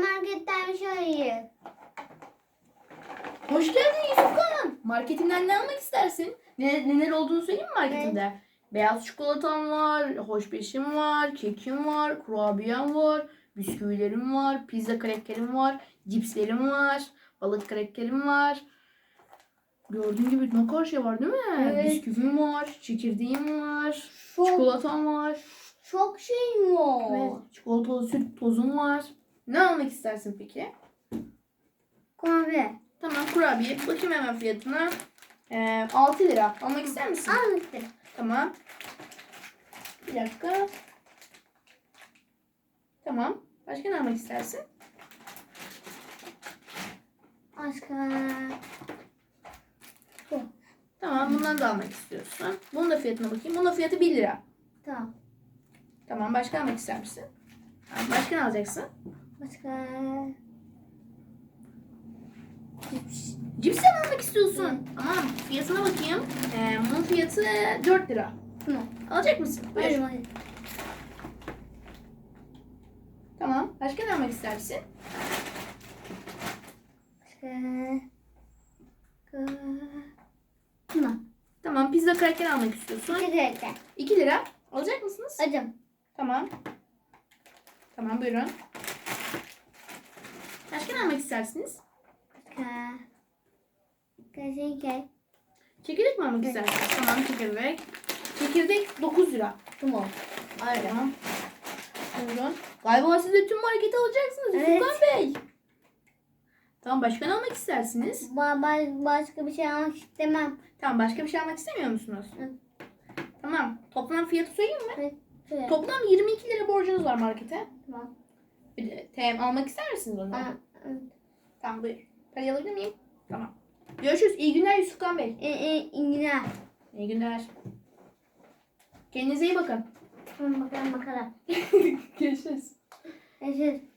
Marketten alayım. Hoş geldin Yusuf Kağan. Marketinden ne almak istersin? Ne, neler olduğunu söyleyeyim mi marketinde? Beyaz çikolatam var, hoşbeşim var, kekim var, kurabiyem var, bisküvilerim var, pizza krakerim var, cipslerim var, balık krakerim var. Gördüğün gibi ne kadar şey var değil mi? Evet. Bisküvim var, çekirdeğim var, Çok, çikolatam var. çok şey var. Evet, çikolatalı süt tozum var. Ne almak istersin peki? Kahve. Tamam kurabiye. Bakayım hemen fiyatına. Ee, 6 lira. Almak ister misin? Al işte. Tamam. Bir dakika. Tamam. Başka ne almak istersin? Başka. Tamam bundan da almak istiyorsun. Bunun da fiyatına bakayım. Bunun da fiyatı 1 lira. Tamam. Tamam başka almak ister misin? Başka ne alacaksın? Başka. Cips. Cips mi almak istiyorsun? Tamam fiyatına bakayım. Ee, bunun fiyatı 4 lira. Tamam. Alacak mısın? Buyur. Hayır hayır. Tamam. Başka ne almak istersin? Başka. Tamam. Tamam pizza kraker almak istiyorsun. İki dakika. 2 lira. Alacak mısınız? Acım. Tamam. Tamam buyurun. Başka ne almak istersiniz? Başka. Başka. Çekirdek mi almak istersiniz? Tamam çekirdek. Çekirdek 9 lira. Tamam. Tamam. Buyurun. Galiba siz de tüm marketi alacaksınız Evet. Furkan Bey. Tamam başka ne almak istersiniz? Ba- ba- başka bir şey almak istemem. Tamam başka bir şey almak istemiyor musunuz? Evet. Tamam. Toplam fiyatı söyleyeyim mi? Evet. Toplam 22 lira borcunuz var markete. Tamam. Bir de TM almak ister misiniz onu? Aa, evet. Tamam buyur. Parayı alabilir miyim? Tamam. Görüşürüz. İyi günler Yusufkan Bey. E, e, İngilizce. İyi günler. Kendinize iyi bakın. Tamam bakalım bakalım. Görüşürüz. Görüşürüz.